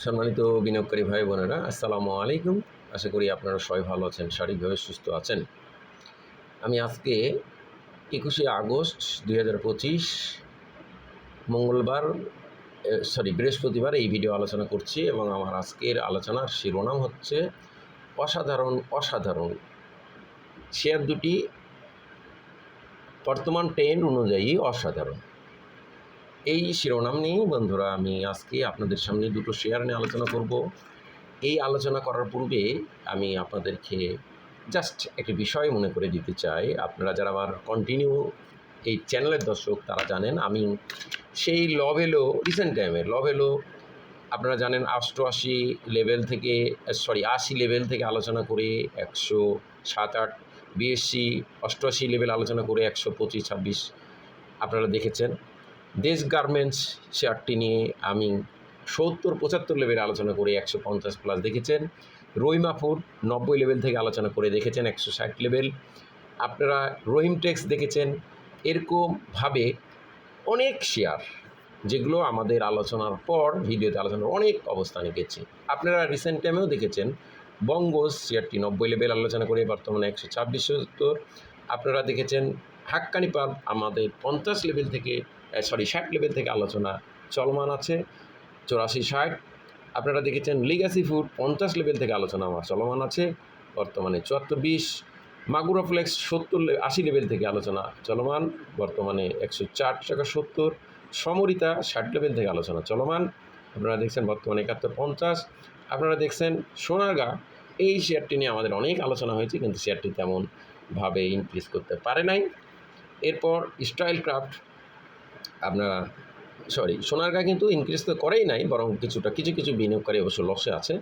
সম্মানিত বিনিয়োগকারী ভাই বোনেরা, আসসালামু আলাইকুম। আশা করি আপনারা সবাই ভালো আছেন, শারীরিকভাবে সুস্থ আছেন। আমি আজকে একুশে আগস্ট দুই হাজার পঁচিশ, মঙ্গলবার সরি, বৃহস্পতিবার এই ভিডিও আলোচনা করছি এবং আমার আজকের আলোচনার শিরোনাম হচ্ছে অসাধারণ অসাধারণ। শেয়ার দুটি, বর্তমান ট্রেন্ড অনুযায়ী অসাধারণ। এই শিরোনাম নিয়েই বন্ধুরা আমি আজকে আপনাদের সামনে দুটো শেয়ার নিয়ে আলোচনা করব। এই আলোচনা করার পূর্বে আমি আপনাদেরকে জাস্ট একটি বিষয় মনে করে দিতে চাই। আপনারা যারা আমার কন্টিনিউ এই চ্যানেলের দর্শক, তারা জানেন আমি সেই লভেলো রিসেন্ট টাইমে লভেলো আপনারা জানেন অষ্টআশি লেভেল থেকে সরি আশি লেভেল থেকে আলোচনা করে একশো সাত আট বিএসসি অষ্টআশি লেভেল আলোচনা করে একশো পঁচিশ, ছাব্বিশ, আপনারা দেখেছেন। দেশ গার্মেন্টস শেয়ারটি নিয়ে আমি সত্তর পঁচাত্তর লেভেল আলোচনা করে একশো পঞ্চাশ প্লাস দেখেছেন। রহিমা ফুড নব্বই লেভেল থেকে আলোচনা করে দেখেছেন একশো ষাট লেভেল আপনারা রহিম টেক্স দেখেছেন। এরকমভাবে অনেক শেয়ার যেগুলো আমাদের আলোচনার পর ভিডিওতে আলোচনার অনেক অবস্থানে গেছে আপনারা রিসেন্ট টাইমেও দেখেছেন বঙ্গোস শেয়ারটি নব্বই লেভেল আলোচনা করে বর্তমানে একশো ছাব্বিশ সত্তর। আপনারা দেখেছেন হাক্কানি পাম্প আমাদের পঞ্চাশ লেভেল থেকে সরি, ষাট লেভেল থেকে আলোচনা চলমান আছে, চৌরাশি ষাট। আপনারা দেখেছেন লিগাসি ফুড পঞ্চাশ লেভেল থেকে আলোচনা আমার চলমান আছে, বর্তমানে চুয়াত্তর বিশ। মাগুরা ফ্লেক্স সত্তর আশি লেভেল থেকে আলোচনা চলমান, বর্তমানে একশো চার টাকা সত্তর। সমরিতা ষাট লেভেল থেকে আলোচনা চলমান। আপনারা দেখছেন বর্তমানে একাত্তর পঞ্চাশ। আপনারা দেখছেন সোনারগা এই শেয়ারটি নিয়ে আমাদের অনেক আলোচনা হয়েছে, কিন্তু শেয়ারটি তেমনভাবে ইনক্রিজ করতে পারে নাই। এরপর স্টাইল ক্রাফট আপনারা সরি সোনারগাঁ কিন্তু ইনক্রিজ তো করেই নাই, বরং কিছুটা, কিছু কিছু বিনিয়োগকারী অবশ্য লসে আছে।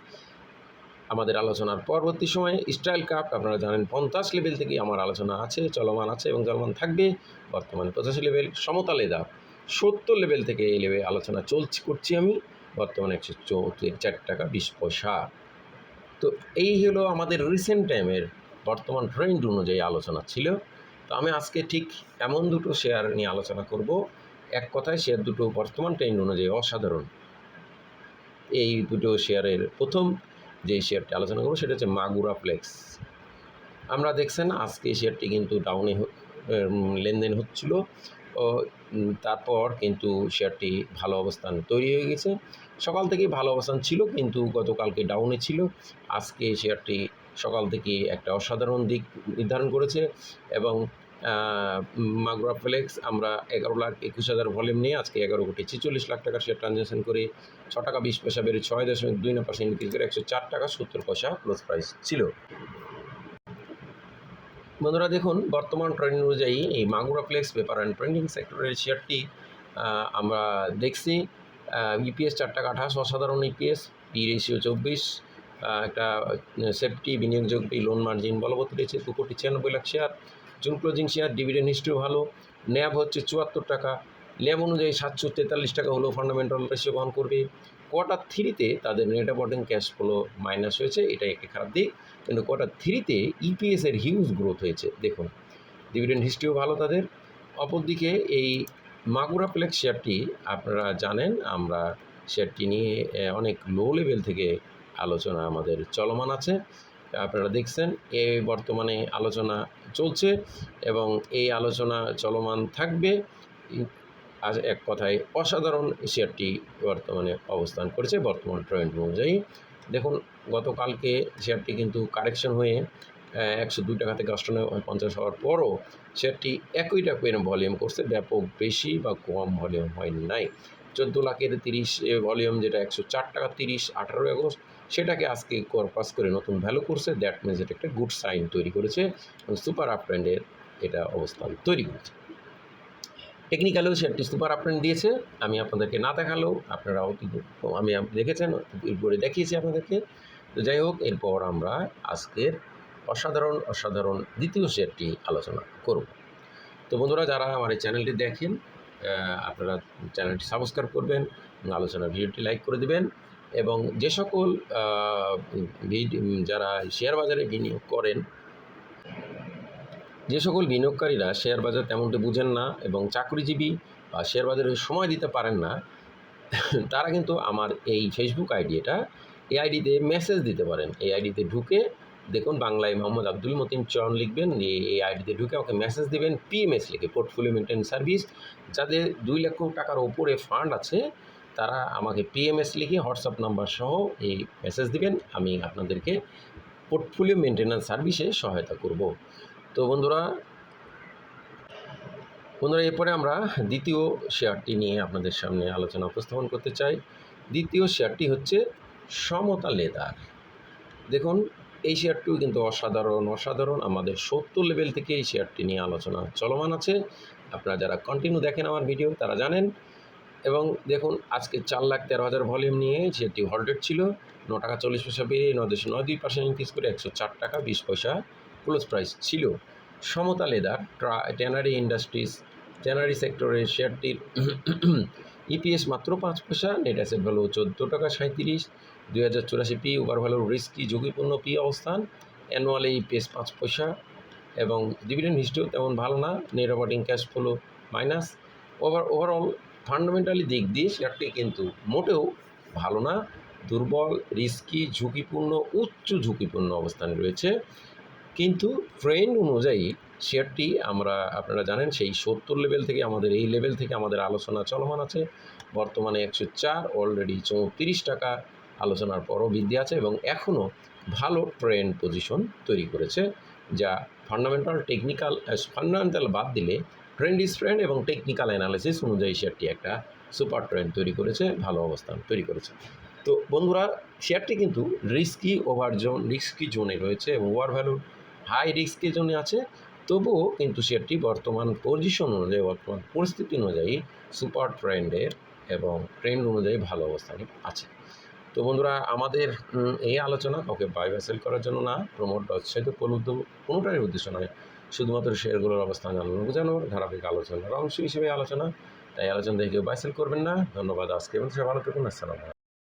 আমাদের আলোচনার পরবর্তী সময়ে স্টাইল ক্রাফট আপনারা জানেন, পঞ্চাশ লেভেল থেকে আমার আলোচনা আছে, চলমান আছে এবং চলমান থাকবে। বর্তমানে পঁচাশি লেভেল সমতালে দাম সত্তর লেভেল থেকে এই লেভেল আলোচনা চলছি, করছি আমি। বর্তমানে একশো চৌত্রিশ চার টাকা, বিশ পয়সা। তো এই হলো আমাদের রিসেন্ট টাইমের বর্তমান ট্রেন্ড অনুযায়ী আলোচনা ছিল। তো আমি আজকে ঠিক এমন দুটো শেয়ার নিয়ে আলোচনা করব। এক কথায় শেয়ার দুটো বর্তমান ট্রেন্ড অনুযায়ী অসাধারণ। এই দুটো শেয়ারের প্রথম যে শেয়ারটি আলোচনা করব সেটা হচ্ছে মাগুরা ফ্লেক্স আমরা দেখছেন আজকে শেয়ারটি কিন্তু ডাউনে লেনদেন হচ্ছিল। তারপর কিন্তু শেয়ারটি ভালো অবস্থান তৈরি হয়ে গেছে। সকাল থেকেই ভালো অবস্থান ছিল কিন্তু গতকালকে ডাউনে ছিল। আজকে শেয়ারটি সকাল থেকে একটা অসাধারণ দিক নির্ধারণ করেছে এবং মাগুরা ফ্লেক্স আমরা এগারো লাখ একুশ হাজার ভলিউম নিয়ে আজকে এগারো কোটি ছেচল্লিশ লাখ টাকার শেয়ার ট্রানজ্যাকশন করে ছ টাকা বিশ পয়সা বেড়ে ছয় দশমিক দুই নয় পার্সেন্ট ইনক্রিজ করে একশো চার টাকা সত্তর পয়সা ক্লোজ প্রাইস ছিল। বন্ধুরা দেখুন, বর্তমান ট্রেন্ড অনুযায়ী এই Magura flex paper and printing সেক্টরের শেয়ারটি আমরা দেখছি ইপিএস চার টাকা আঠাশ, অসাধারণ ইপিএস পি রেশিও চব্বিশ একটা সেফটি বিনিয়োগযোগ্য লোন মার্জিন বলবৎ রয়েছে দু কোটি ছিয়ানব্বই lakh share June closing share dividend history ভালো ন্যাব হচ্ছে চুয়াত্তর টাকা ল্যাব অনুযায়ী সাতশো তেতাল্লিশ টাকা হলেও ফান্ডামেন্টাল রেশিও বহন করবে। কোয়ার্টার থ্রিতে তাদের net operating cash flow minus হয়েছে, এটাই একটি খারাপ দিক। কিন্তু কোয়ার্টার থ্রিতে ইপিএসের হিউজ গ্রোথ হয়েছে, দেখুন। ডিভিডেন্ড হিস্ট্রিও ভালো তাদের। অপরদিকে এই মাগুরা প্লেক্স শেয়ারটি আপনারা জানেন, আমরা শেয়ারটি নিয়ে অনেক লো লেভেল থেকে আলোচনা আমাদের চলমান আছে। আপনারা দেখছেন, এ বর্তমানে আলোচনা চলছে এবং এই আলোচনা চলমান থাকবে। আজ এক কথায় অসাধারণ শেয়ারটি বর্তমানে অবস্থান করেছে বর্তমান ট্রেন্ড অনুযায়ী। দেখুন, গতকালকে শেয়ারটি কিন্তু কারেকশন হয়ে একশো দুই টাকা থেকে অষ্টান্ন পঞ্চাশ হওয়ার পরও শেয়ারটি একই টাকা ভলিউম করছে। ব্যাপক বেশি বা কম ভলিউম হয় নাই। চোদ্দ লাখের তিরিশ ভলিউম যেটা একশো চার টাকা তিরিশ, আঠারোই আগস্ট, সেটাকে আজকে পাস করে নতুন ভ্যালু করছে। দ্যাট মিনস এটা একটা গুড সাইন তৈরি করেছে সুপার আপ ট্রেন্ডের এটা অবস্থান তৈরি করেছে। টেকনিক্যালেও শেয়ারটি সুপার আপ দিয়েছে, আমি আপনাদেরকে না দেখালেও আপনারা অতি আমি দেখেছেন করে দেখিয়েছি আপনাদেরকে। তো যাই হোক, এরপর আমরা আজকের অসাধারণ অসাধারণ দ্বিতীয় শেয়ারটি আলোচনা করব। তো বন্ধুরা, যারা আমার এই চ্যানেলটি দেখেন আপনারা চ্যানেলটি সাবস্ক্রাইব করবেন, আলোচনা ভিডিওটি লাইক করে দেবেন এবং যে সকল যারা শেয়ার বাজারে বিনিয়োগ করেন যে সকল বিনিয়োগকারীরা শেয়ার বাজার তেমনটি বুঝেন না এবং চাকরিজীবী বা শেয়ার বাজারে সময় দিতে পারেন না, তারা কিন্তু আমার এই ফেসবুক আইডি এটা এই আইডিতে মেসেজ দিতে পারেন। এই আইডিতে ঢুকে দেখুন বাংলায় মোহাম্মদ আব্দুল মতিন চরণ লিখবেন এই- আইডিতে ঢুকে আমাকে মেসেজ দেবেন পিএমএস লিখে পোর্টফোলিও মেনটেন সার্ভিস যাদের দুই লক্ষ টাকার ওপরে ফান্ড আছে, তারা আমাকে পিএমএস লিখে হোয়াটসঅ্যাপ নাম্বার সহ এই মেসেজ দিবেন, আমি আপনাদেরকে পোর্টফোলিও মেনটেন্যান্স সার্ভিসে সহায়তা করব। তো বন্ধুরা বন্ধুরা, এরপরে আমরা দ্বিতীয় শেয়ারটি নিয়ে আপনাদের সামনে আলোচনা উপস্থাপন করতে চাই। দ্বিতীয় শেয়ারটি হচ্ছে সমতা লেদার। দেখুন, এই শেয়ারটিও কিন্তু অসাধারণ অসাধারণ। আমাদের সত্তর লেভেল থেকে এই শেয়ারটি নিয়ে আলোচনা চলমান আছে। আপনারা যারা কন্টিনিউ দেখেন আমার ভিডিও তারা জানেন। এবং দেখুন, আজকে চার লাখ তেরো হাজার ভলিউম নিয়ে সেটি হল্টেড ছিল। ন টাকা চল্লিশ পয়সা বেড়ে ন দশমিক নয় দুই পার্সেন্ট ইনক্রিজ করে একশো চার টাকা, বিশ পয়সা ক্লোজ প্রাইস ছিল। সমতা লেদার ট্যানারি ইন্ডাস্ট্রিজ, ট্যানারি সেক্টরের শেয়ারটির ইপিএস মাত্র পাঁচ পয়সা নেট অ্যাসেট ভ্যালু চোদ্দ টাকা সাঁত্রিশ দুই হাজার চুরাশি পি ওভার ভ্যালুর রিস্কি ঝুঁকিপূর্ণ পি অবস্থান অ্যানুয়ালি ইপিএস পাঁচ পয়সা এবং ডিভিডেন্ড হিস্ট্রিও তেমন ভালো না net operating cash flow minus over overall fundamentally দিক দিয়ে শেয়ারটি কিন্তু মোটেও ভালো না, দুর্বল রিস্কি ঝুঁকিপূর্ণ, উচ্চ ঝুঁকিপূর্ণ অবস্থানে রয়েছে। কিন্তু ট্রেন্ড অনুযায়ী শেয়ারটি আমরা, আপনারা জানেন সেই সত্তর লেভেল থেকে আমাদের এই লেভেল থেকে আমাদের আলোচনা চলমান আছে। বর্তমানে একশো চার অলরেডি চৌত্রিশ টাকা আলোচনার পরও বৃদ্ধি আছে এবং এখনও ভালো ট্রেন্ড পজিশন তৈরি করেছে, যা ফান্ডামেন্টাল টেকনিক্যাল ফান্ডামেন্টাল বাদ দিলে ট্রেন্ড ইজ ট্রেন্ড এবং টেকনিক্যাল অ্যানালিসিস অনুযায়ী শেয়ারটি একটা সুপার ট্রেন্ড তৈরি করেছে, ভালো অবস্থান তৈরি করেছে। তো বন্ধুরা শেয়ারটি কিন্তু রিস্কি ওভার জোন রিস্কি জোনে রয়েছে এবং ওভার ভ্যালু হাই রিস্কি জোনে আছে। তবুও কিন্তু শেয়ারটি বর্তমান পজিশন অনুযায়ী, বর্তমান পরিস্থিতি অনুযায়ী সুপার ট্রেন্ডের এবং ট্রেন্ড অনুযায়ী ভালো অবস্থানে আছে। তো বন্ধুরা, আমাদের এই আলোচনা কাউকে বাই করার জন্য না প্রমোট বা উৎসাহিত প্রলুব্ধ কোনোটারই উদ্দেশ্য নয়। শুধুমাত্র শেয়ারগুলোর অবস্থান জানানো বোঝানোর ধারাবাহিক আলোচনার অংশ হিসেবে আলোচনা। তাই আলোচনা দেখে কেউ বাই সেল করবেন না। ধন্যবাদ আজকে এবং সে ভালো থাকুন। আসসালাম